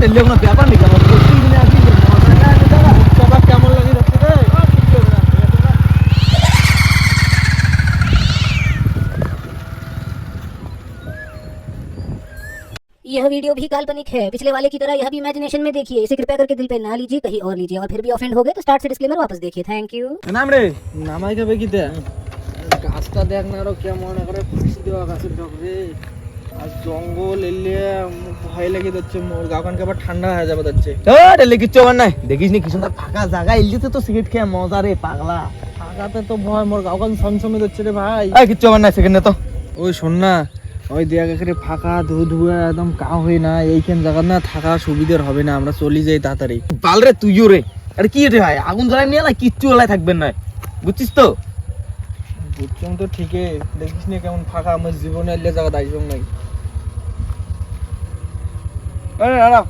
তেলে কোনো ব্যাপার নেই আমার প্রত্যেক দিনে আসি বাবা কেমন লাগে যাচ্ছে রে यह वीडियो भी काल्पनिक है पिछले वाले की तरह यह भी इमेजिनेशन में देखिए इसे कृपया करके दिल पे ना लीजिए कहीं और लीजिए और फिर भी ऑफेंड हो गए तो स्टार्ट से डिस्क्लेमर वापस देखिए थैंक यू নাম রে নামাই খাবে কি দে গাছটা দেখ না আরো কেমন করে ফাঁসি দেওয়া গাছের ডক রে আর জঙ্গল এলে ভয় লেগে যাচ্ছে মোর আবার ঠান্ডা হয়ে যাবে যাচ্ছে। এলে কিচ্ছু আমার নাই? দেখিস নি কি সুন্দর ফাঁকা জায়গা? এলিতে তো সিগারেট খেয়ে মজা রে পাগলা। ফাঁকাতে তো ভয় মোর গাওখান সমসমে যাচ্ছে রে ভাই। কিচ্ছু আমার নাই সেখানে তো। ওই শোন না ওই দেয়া ফাঁকা ধু ধুয়ে একদম কাউ হই না এইখান জায়গা না থাকা সুবিধার হবে না আমরা চলি যাই তাড়াতাড়ি। পাল রে তুইও রে। আরে কি রে ভাই আগুন জ্বালাই নিয়ে কিচ্ছু ওলাই থাকবেন না। বুঝছিস তো? বুঝছম তো ঠিকই। দেখিস না কেমন ফাঁকা আমার জীবনে এলে জায়গা দাঁড়িয়ে নাই। আরে দাঁড়াও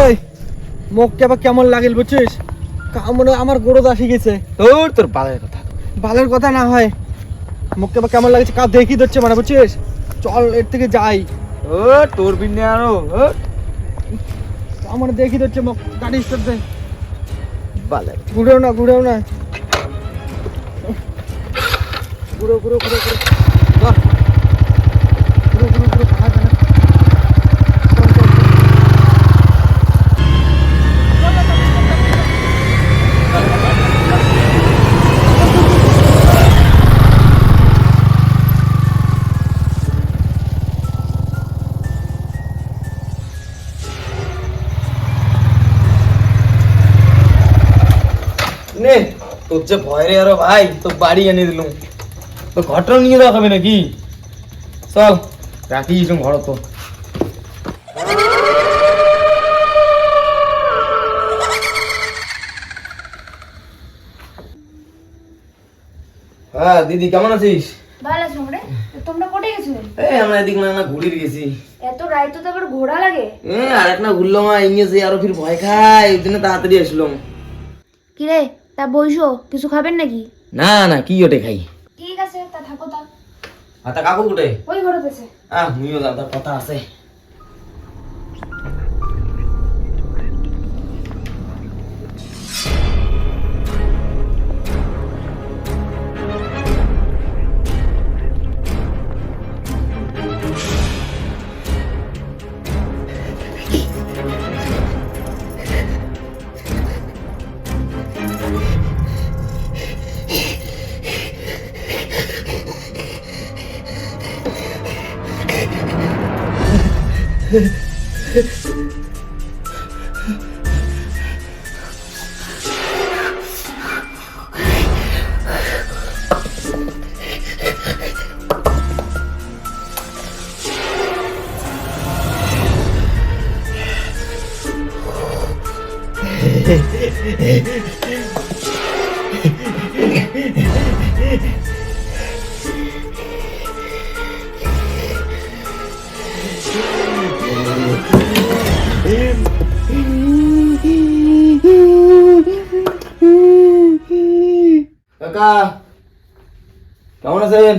ওই আবার কেমন লাগিল বুঝছিস? মনে আমার গোড়ো দাসি গেছে। তোর তোর বালের কথা। বালের কথা না হয়। মুখকে আবার কেমন লাগছে? কাউ দেখি দিচ্ছে মানে বুঝছিস? চল এর থেকে যাই। ও তোর বিনে আরও আমার দেখি তো মুখ গাড়ি স্টার্ট দে বালে। ঘুরেও না ঘুরেও না। ঘুরো ঘুরো ঘুরো ঘুরো। তোর যে ভয় রে আরও ভাই তো বাড়ি এনে দিলুম। তো ঘটনা নিয়ে দেওয়া হবে নাকি? চল রাখি ঘর তো। হ্যাঁ দিদি কেমন আছিস? ভালো আছো রে। তোমরা কোটে গেছিলে? এই আমরা এদিক না না ঘুরির গেছি। এত রাইতো তো আবার ঘোড়া লাগে। এ না ঘুরলাম আর ইংরেজি আরও ফির ভয় খাই ওই জন্য তাড়াতাড়ি আসলাম। কি রে তা বইসো কিছু খাবেন নাকি? না না কি ওটে খাই? ঠিক আছে তা থাকো তা। আর তা কাকু কোটে? ওই ঘরে আহ মুইও দাদা কথা আছে। কাকা কেমন আছেন?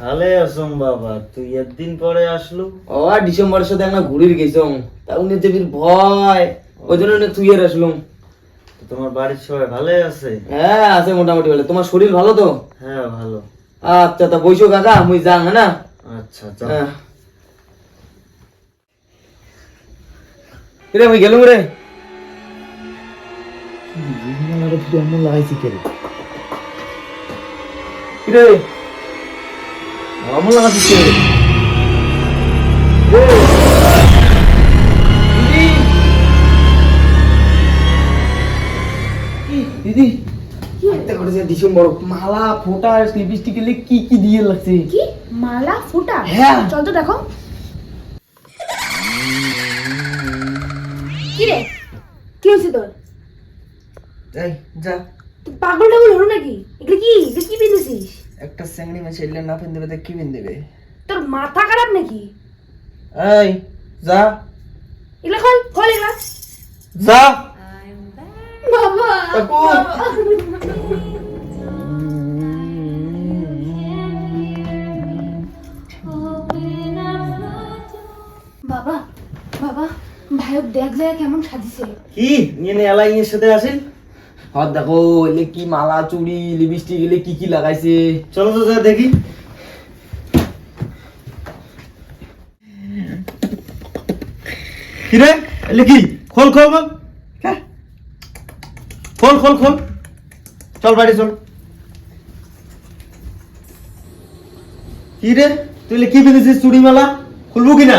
ভালে আছম বাবা তুই একদিন পরে আসলু? ও ডিসেম্বরের সাথে আমরা ঘুরির গেছিলাম তা উনি যে ভয় ওই জন্য তুই আর আসলাম। তোমার বাড়ির সবাই ভালো আছে? হ্যাঁ আছে মোটামুটি ভালো। তোমার শরীর ভালো তো? হ্যাঁ ভালো। আচ্ছা তা বইসো কাকা মুই যাং হ্যাঁ না? আচ্ছা হ্যাঁ। রে মুই গেলুম রে। আমল লাগাছিস কে রে? ডিসেম্বর মালা ফোটা লিপস্টিক এলে কি কি দিয়ে লাগছে? কি? মালা ফুটা? হ্যাঁ। চল তো দেখো। কি রে? কি হয়েছে তোর? যাই যা। তুই পাগল টাগল হলো নাকি? এগুলো কি? এগুলো কি পিঁধেছিস একটা স্যাংড়ি মাছ এলে না ফেন দেবে কি ফেন দেবে তোর মাথা খারাপ নাকি? এই যা। এগুলো খোল খোল এগুলো। যা। বাবা। ভাইক দেখ যায় কেমন সাজিছে। কি? নিয়ে এলাই এর সাথে আসেন হর দেখো এলে কি মালা চুড়ি লিপস্টিক এলে কি কি লাগাইছে? চলো তো যা দেখি। কি রে এলে কি? খোল খোল খোল। হ্যাঁ। খোল খোল খোল। চল বাড়ি চল। কি রে তুই কি বেঁধেছিস চুড়ি মালা? খুলবো কিনা?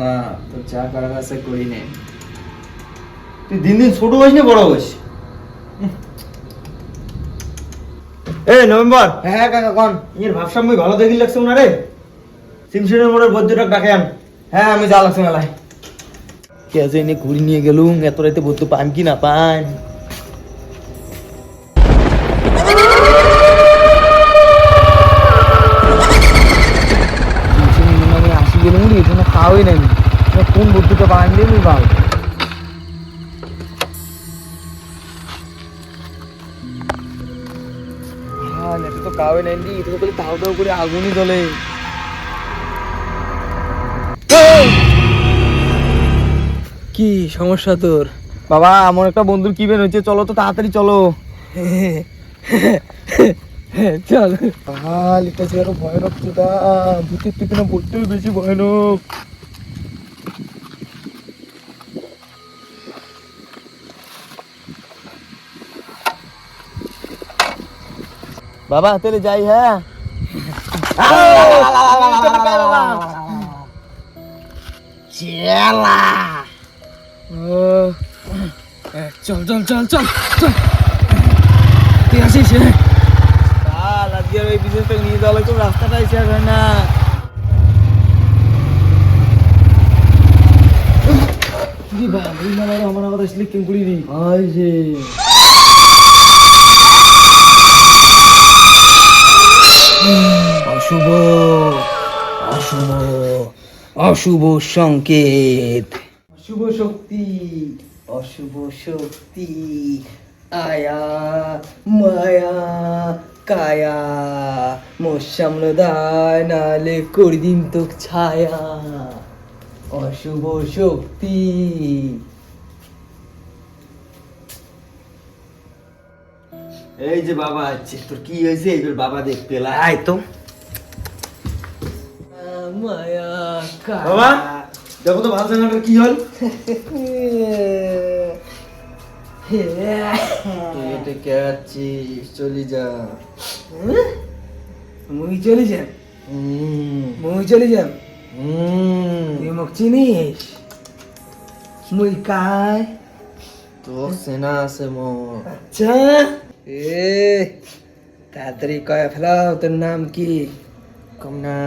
না। চা করার কাছে করি নাই তুই দিন দিন ছোট হইস না বড় হইস। এ নভেম্বর। হ্যাঁ কাকা কোন? ইয়ের ভাবসাব মুই ভালো দেখি লাগছে না রে সিমসিনের মোড়ের বৈদ্যুটাক ডাকে আন। হ্যাঁ আমি যা লাগছে মেলায়। কে আছে এনে ঘুরি নিয়ে গেলুম এত রাতে বলতে পান কি না পান আসি গেলুম এখানে খাওয়াই নাই পান দিয়ে আমি ভালো। হ্যাঁ তো কাওয়াই নাই এটা তো তাও তাও করে আগুনই জ্বলে। কি সমস্যা তোর? বাবা আমার একটা বন্ধুর কি বের হয়েছে? চলো তো তাড়াতাড়ি চলো। চল আরও ভয়ানক ভূতের থেকে না বলতেও বেশি ভয়ানক। বাবা তাহলে যাই হ্যাঁ? চল। চল চল চল চল তুই আসিস? কাল আজকে আর ওই বিশেষ নিয়ে যাওয়া লাগতো রাস্তাটাই শেষ হয় না। আমার আবার আসলে কেন করি নি যে অশুভ অশুভ অশুভ সংকেত। অশুভ শক্তি অশুভ শক্তি, আয়া, মায়া, কায়া মোর দায় নালে করি দিন তো ছায়া। অশুভ শক্তি। এই যে বাবা আছে তোর কি হয়েছে? এইবার বাবা দেখতে আয় তো। মায়া বাবা দেখো তো ভালো জানাটা কি হল? তুই এটা কে আছিস? চলে যা। মুই চলে যা মুই চলে যা তুই মোক চিনিস? মুই কায় তো সেনা আছে মোর আচ্ছা। এ তাড়াতাড়ি কয়ে ফেলাও, তোর নাম কি? কম না,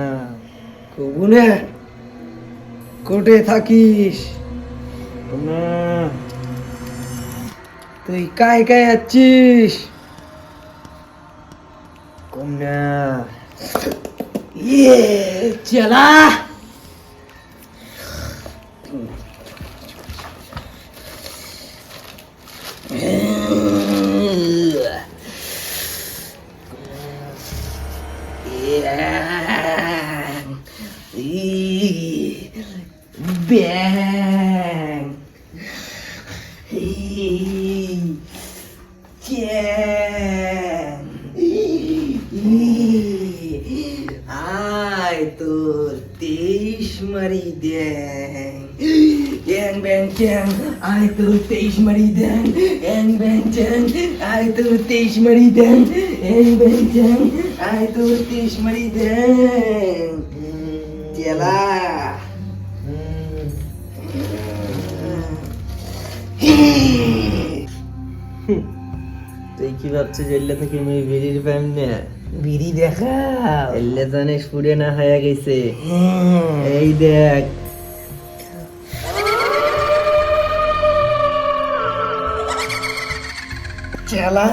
কবু না, কোটে থাকিস। না, তুই কায় কায় আছিস? কম না। ইয়ে চলা! Bang! Jam! আয় তোর তেইশ মারি দেন গ্যাং ব্যাং চ্যাং আয় তোর তেইশ মারি দেন গ্যাং ব্যাং চ্যাং আয় তোর তেইশ মারি দেন গ্যাং ব্যাং চ্যাং আয় তোর তেইশ মারি দেন তুই কি ভাবছিস এল্লা থেকে আমি বেরিয়ে পাইম না? বিড়ি দেখা এল্লা জানিস পুড়ে না হয়ে গেছে। এই দেখ। চেলা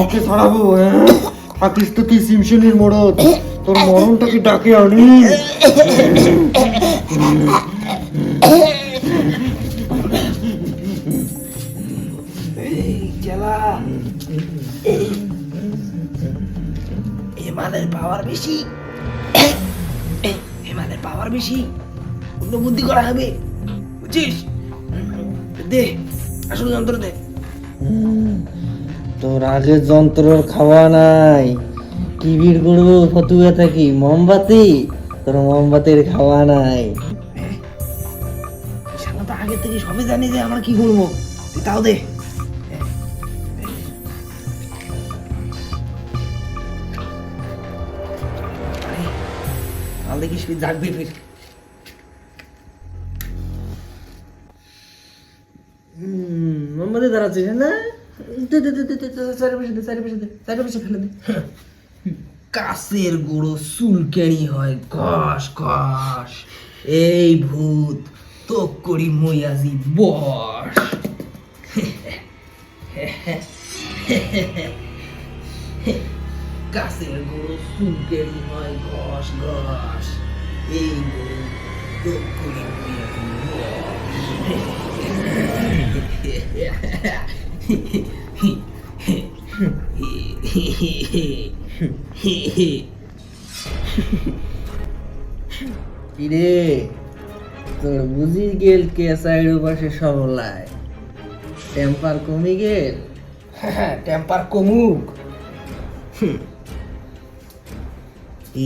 মুখে ছাড়াবো হ্যাঁ? থাকিস তো তুই সিমশনির মোড়ত তোর মরণটাকে ডাকে আনি। এমানের পাওয়ার বেশি। এমানের পাওয়ার বেশি। অন্য বুদ্ধি করা হবে। বুঝছিস? দে, আসল যন্ত্র দে। তোর আগে যন্ত্র খাওয়া নাই। কি ভিড় করব ফতুয়া থাকি মোমবাতি? তোর মোমবাতির খাওয়া নাই। শালা তো আগে থেকে সবই জানি যে আমরা কি করব। তাও দে। কাল দেখিস জাগবি ফির। মোমবাতি দাঁড়াচ্ছিস না দে দে দে দে চারিপাশে দে চারিপাশে দে চারিপাশে ফেলে দে। কাছের গুঁড়ো চুলকেনি হয় কষ কষ এই ভূত তো করি মই আজি বস। কাছের গুঁড়ো চুলকেনি হয় ঘষ ঘষ এই গুঁড়ো তো করি মই আজি বস। কিরে তোর বুঝি গেল কে সাইড পাশে সবলায়? টেম্পার কমে গেল? টেম্পার কমুক।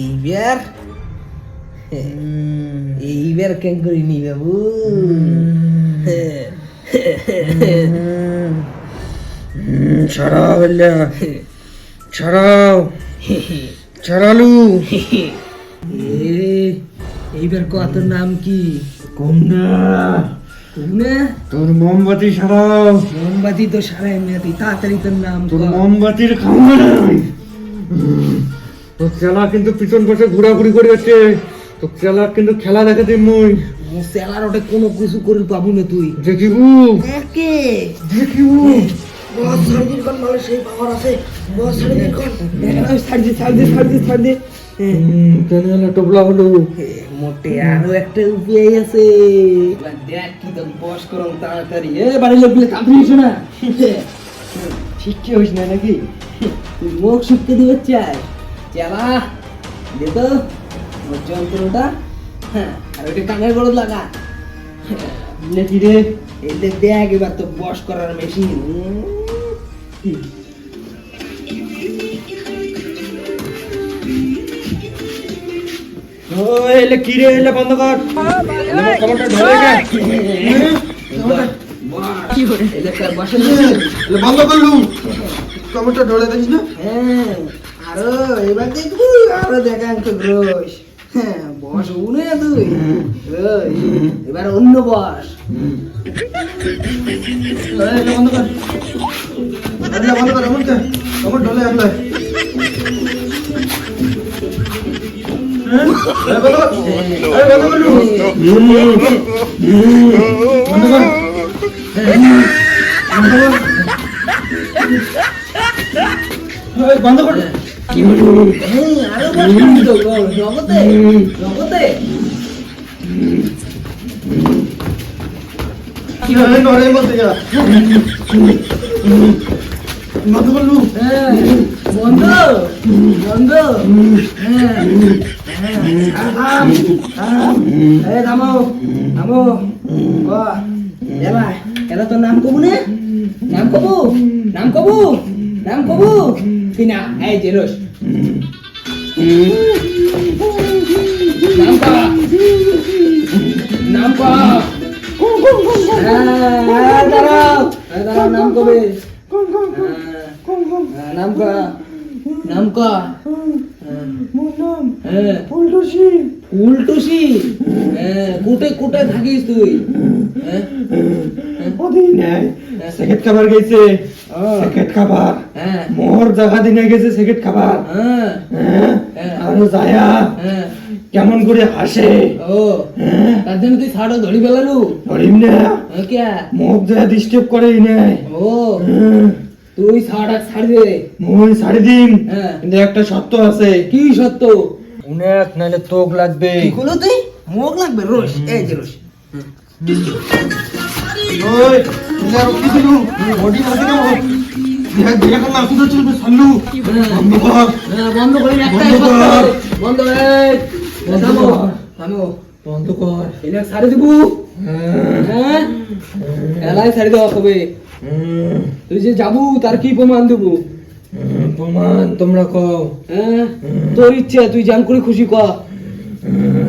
এইবার? এইবার কেন করি নি বাবু ছড়াও ছড়াও ছড়ালু এ, এইবার কত নাম কি? কম না না তোর মোমবাতি ছড়াও মোমবাতি তো সারাই মেয়াদি তাড়াতাড়ি তোর নাম তোর মোমবাতির খাওয়া তোর চেলা কিন্তু পিছন পাশে ঘোরাঘুরি করে যাচ্ছে। তোর চেলা কিন্তু খেলা দেখে দিন মুই। ও সেলার ওটা কোনো কিছু করে পাবো না তুই। দেখিবু। দেখিবু। বস ছাড় দিন কোন ভালো সেই পাওয়ার আছে? বস ছাড় দিন কোন? ছাড় দে ছাড় দে ছাড় দে ছাড় দে কেন এলা টোপলা হলো মোটে আরও একটা উপায় আছে। দেখ কি তো বস করম তাড়াতাড়ি। এ বাড়ির লোকগুলো কাঁপিস না। শিক্ষা হইস না নাকি? তুই মুখ শুকতে দিবে চাই চালা দে তো। যন্ত্রটা। হ্যাঁ আর ওইটা কানের বড় লাগা। নাকি রে। এই দেখ দেখ এবার তো বস করার মেশিন এলে কি রে? এলে বন্ধ কর। বন্ধ দিস না? হ্যাঁ আরও এবার দেখবি আরও দেখাংশ গ্রোস হ্যাঁ বস উনে তুই এবার অন্য বস বন্ধ কর। বন্ধ কর কে ঢলে আসলে বন্ধ কর। হ্যাঁ আরও জগতে জগতে কীভাবে নড়ে বলতে যা বন্ধ করলু হ্যাঁ বন্ধ বন্ধ। হ্যাঁ হ্যাঁ থামো থামো এলা এলা তোর নাম কবু নে? নাম কবু? নাম কবু? নাম কবু? তুই না? এই জেরোস। নাম কবে নাম কা নাম কবে নাম কা নাম কা উল্টুসি কুটে কুটে থাকিস তুই। ওদিন নাই সেকেট খাবার গেছে। হ্যাঁ। সেকেট খাবার। হ্যাঁ। মোর জায়গা দিনে গেছে সেকেট খাবার। হ্যাঁ। আরও যায়া। কেমন করে হাসে। ও। তার জন্য তুই ছাড়ো ধরি ফেলালু। ধরিম না। ক্যা মুখ যা ডিস্টার্ব করে নাই। ও। তুই ছাড়া ছাড় দে। মুই ছাড়ি দিন। হ্যাঁ। কিন্তু একটা সত্য আছে। কি সত্য উনাক নাইলে তোক লাগবে। কি করল তুই? মুখ লাগবে রোস। এই যে রোস। সাল্লু বন্ধ কর। হ্যাঁ, বন্ধ বন্ধ কর। এনে ছাড়ে দেবো। হ্যাঁ? এলাই ছাড়ে দেওয়া হবে। তুই যে যাব তার কি প্রমাণ দেবো? প্রমাণ তোমরা কও। হ্যাঁ? তোর ইচ্ছে তুই জান করে খুশি কর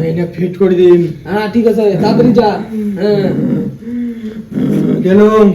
এটা ফিট করে দিন। হ্যাঁ ঠিক আছে তাড়াতাড়ি যা। হ্যাঁ। গেলুম।